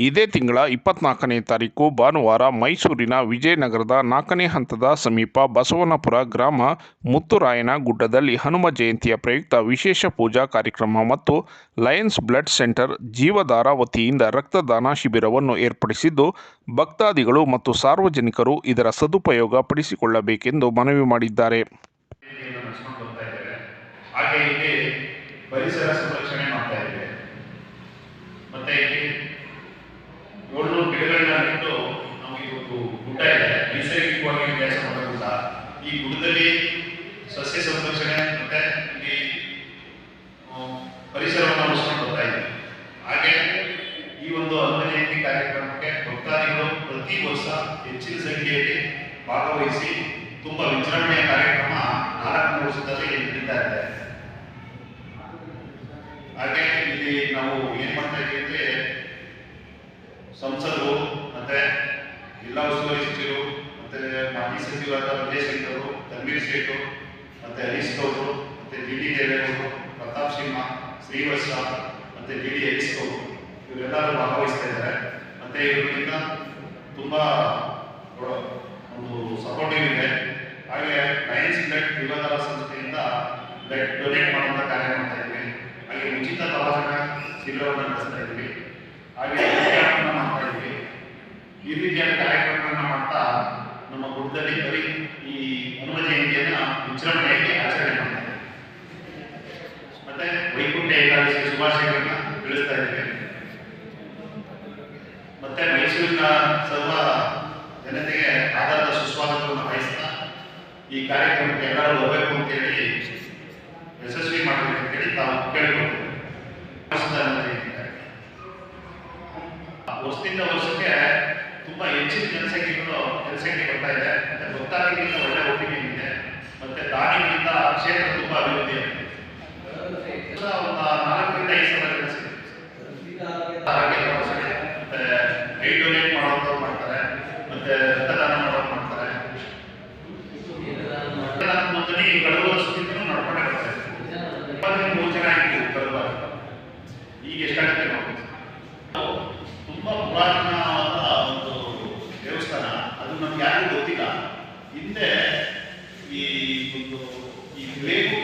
ಇದೇ ತಿಂಗಳ ಇಪ್ಪತ್ನಾಲ್ಕನೇ ತಾರೀಕು ಭಾನುವಾರ ಮೈಸೂರಿನ ವಿಜಯನಗರದ ನಾಲ್ಕನೇ ಹಂತದ ಸಮೀಪ ಬಸವನಪುರ ಗ್ರಾಮ ಮುತ್ತುರಾಯನ ಗುಡ್ಡದಲ್ಲಿ ಹನುಮ ಜಯಂತಿಯ ಪ್ರಯುಕ್ತ ವಿಶೇಷ ಪೂಜಾ ಕಾರ್ಯಕ್ರಮ ಮತ್ತು ಲಯನ್ಸ್ ಬ್ಲಡ್ ಸೆಂಟರ್ ಜೀವಧಾರ ವತಿಯಿಂದ ರಕ್ತದಾನ ಶಿಬಿರವನ್ನು ಏರ್ಪಡಿಸಿದ್ದು, ಭಕ್ತಾದಿಗಳು ಮತ್ತು ಸಾರ್ವಜನಿಕರು ಇದರ ಸದುಪಯೋಗ ಪಡಿಸಿಕೊಳ್ಳಬೇಕೆಂದು ಮನವಿ ಮಾಡಿದ್ದಾರೆ. ಪರಿಸರ ಸಂರಕ್ಷಣೆ ಮಾಡ್ತಾ ಇದ್ದೇವೆ ಮತ್ತೆ ಏಳ್ನೂರು ಗಿಡಗಳನ್ನ ಬಿಟ್ಟು ನಾವು ಒಂದು ಗುಡ್ಡ ಇದೆ. ನೈಸರ್ಗಿಕವಾಗಿ ಕೆಲಸ ಮಾಡೋದ್ರಿಂದ ಈ ಗುಡ್ಡದಲ್ಲಿ ಸಸ್ಯ ಸಂರಕ್ಷಣೆ ಮತ್ತೆ ಇಲ್ಲಿ ಪರಿಸರವನ್ನು ಉಳಿಸ್ಕೊಂಡು ಬರ್ತಾ ಇದೆ ಹಾಗೆ ಈ ಒಂದು ಜಯಂತಿ ಕಾರ್ಯಕ್ರಮಕ್ಕೆ ಭಕ್ತಾದಿಗಳು ಪ್ರತಿ ವರ್ಷ ಹೆಚ್ಚಿನ ಸಂಖ್ಯೆಯಲ್ಲಿ ಭಾಗವಹಿಸಿ ತುಂಬಾ ವಿಜೃಂಭಣೆಯ ಕಾರ್ಯಕ್ರಮ ನಾಲ್ಕನೇ ವರ್ಷದಲ್ಲಿ ನಡೀತಾ ಇದೆ. ಹಾಗೆ ಇಲ್ಲಿ ನಾವು ಏನ್ ಮಾಡ್ತಾ ಇದ್ದೀವಿ ಅಂದ್ರೆ ಸಂಸದರು, ಮತ್ತೆ ಜಿಲ್ಲಾ ಉಸ್ತುವಾರಿ ಸಚಿವರು, ಮತ್ತೆ ಮಾಜಿ ಸಚಿವರಾದ ವಿಜಯ್ ಅವರು, ತನ್ವೀರ್ ಸೇಠು ಮತ್ತೆ ಹರೀಶ್ ಗೌಡ್ರು ಮತ್ತೆ ಜಿ ಡಿ ದೇವೇಗೌಡರು ಪ್ರತಾಪ್ ಸಿಂಹ ಶ್ರೀವತ್ಸ ಮತ್ತೆ ಜಿ ಡಿ ಹರೀಶ್ ಗೌಡ್ರು ಇವರೆಲ್ಲರೂ ಭಾಗವಹಿಸ್ತಾ ಇದ್ದಾರೆ. ಮತ್ತೆ ಇವರಿಂದ ತುಂಬಾ ಒಂದು ಸಪೋರ್ಟಿವ್ ಇದೆ. ಹಾಗೆ ಲಯನ್ಸ್ ಬ್ಲಡ್ ಜೀವಧಾರ ಸಂಸ್ಥೆಯಿಂದ ಬ್ಲಡ್ ಡೊನೇಟ್ ಮಾಡುವಂತ ಕಾರ್ಯ ಮಾಡ್ತಾ ಇದ್ವಿ ಹಾಗೆ ಉಚಿತ ತಪಾಸಣಾ ಶಿಬಿರವನ್ನು ನಡೆಸ್ತಾ ಇದ್ವಿ ಹಾಗೆ ಕ್ಯಾಂಪನ್ನ ಮಾಡ್ತಾ ಇದ್ವಿ ಈ ರೀತಿಯಾದ ಕಾರ್ಯಕ್ರಮಗಳನ್ನ ಮಾಡ್ತಾ ಗುಡ್ಡದಲ್ಲಿ ಬರೀ ಈ ಹನುಮ ಜಯಂತಿಯನ್ನು ವಿಜೃಂಭಣೆಯಾಗಿ ಆಚರಣೆ ಮಾಡ್ತಾರೆ. ಮತ್ತೆ ವೈಕುಂಠ ಏಕಾದಶಿ ಶುಭಾಶಯಗಳನ್ನ ತಿಳಿಸ್ತಾ ಇದ್ದೇವೆ ಮತ್ತೆ ಮೈಸೂರಿನ ಸರ್ವ ಜನತೆಗೆ ಆಧಾರದ ಸುಸ್ವಾಗತವನ್ನು ಬಯಸ್ತಾ ಈ ಕಾರ್ಯಕ್ರಮಕ್ಕೆ ಎಲ್ಲರೂ ಬರಬೇಕು ಅಂತೇಳಿ ಯಶಸ್ವಿ ಮಾಡಬೇಕು ಅಂತೇಳಿ ತಾವು ಕೇಳಿಕೊಂಡು ವರ್ಷದಿಂದ ವರ್ಷಕ್ಕೆ ತುಂಬಾ ಹೆಚ್ಚಿನ ಜನಸಂಖ್ಯೆಗಳು ಜನಸಂಖ್ಯೆ ಬರ್ತಾ ಇದೆ. ಮತ್ತೆ ಭಕ್ತಾದಿಗಳಿಂದ ಒಳ್ಳೆ ಒಪ್ಪಿಗೆ ಇದೆ. ಮತ್ತೆ ದಾನಿಗಳಿಂದ ಕ್ಷೇತ್ರ ತುಂಬಾ ಅಭಿವೃದ್ಧಿ ಆಗಿದೆ. ನಾಲ್ಕರಿಂದ ಐದು ಸಾವಿರ ಮತ್ತೆ ಮಾಡ್ತಾರೆ. ಮತ್ತೆ ರಕ್ತದಾನ ಮಾಡ್ತಾರೆ. ಮೂರು ಜನ ಈಗ ನೋಡಿ ನಾವು ತುಂಬಾ ಪುರಾತನವಾದ ಒಂದು ದೇವಸ್ಥಾನ ಅದು ನಮ್ಗೆ ಯಾರಿಗೂ ಗೊತ್ತಿಲ್ಲ. ಹಿಂದೆ ಈ ಒಂದು ಈ ವಿವೇಕು